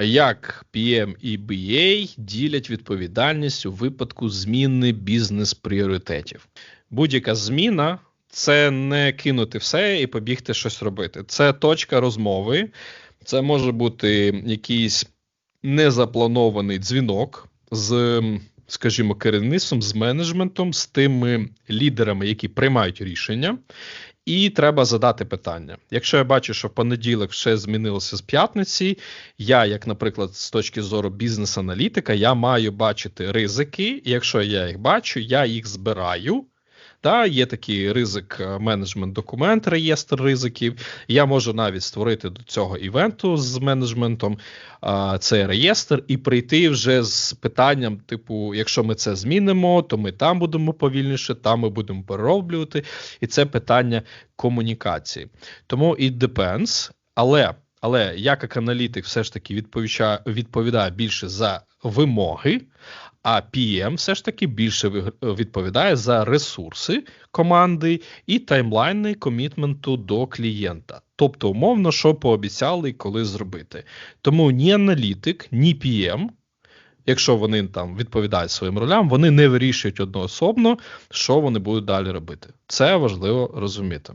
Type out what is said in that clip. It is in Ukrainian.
Як PM і BA ділять відповідальність у випадку зміни бізнес-пріоритетів? Будь-яка зміна це не кинути все і побігти щось робити. Це точка розмови, це може бути якийсь незапланований дзвінок з, скажімо, керівництвом, з менеджментом, з тими лідерами, які приймають рішення. І треба задати питання. Якщо я бачу, що в понеділок все змінилося з п'ятниці, я, як, наприклад, з точки зору бізнес-аналітика, я маю бачити ризики. І якщо я їх бачу, я їх збираю. Та, є такий ризик е, менеджмент документ, реєстр ризиків. Я можу навіть створити до цього івенту з менеджментом а, цей реєстр і прийти вже з питанням: типу, якщо ми це змінимо, то ми там будемо повільніше, там ми будемо перероблювати. І це питання комунікації. Тому it depends, але. Але я, як аналітик, все ж таки відповідаю більше за вимоги, а PM все ж таки більше відповідає за ресурси команди і таймлайни комітменту до клієнта. Тобто, умовно, що пообіцяли і коли зробити. Тому ні аналітик, ні PM, якщо вони там відповідають своїм ролям, вони не вирішують одноособно, що вони будуть далі робити. Це важливо розуміти.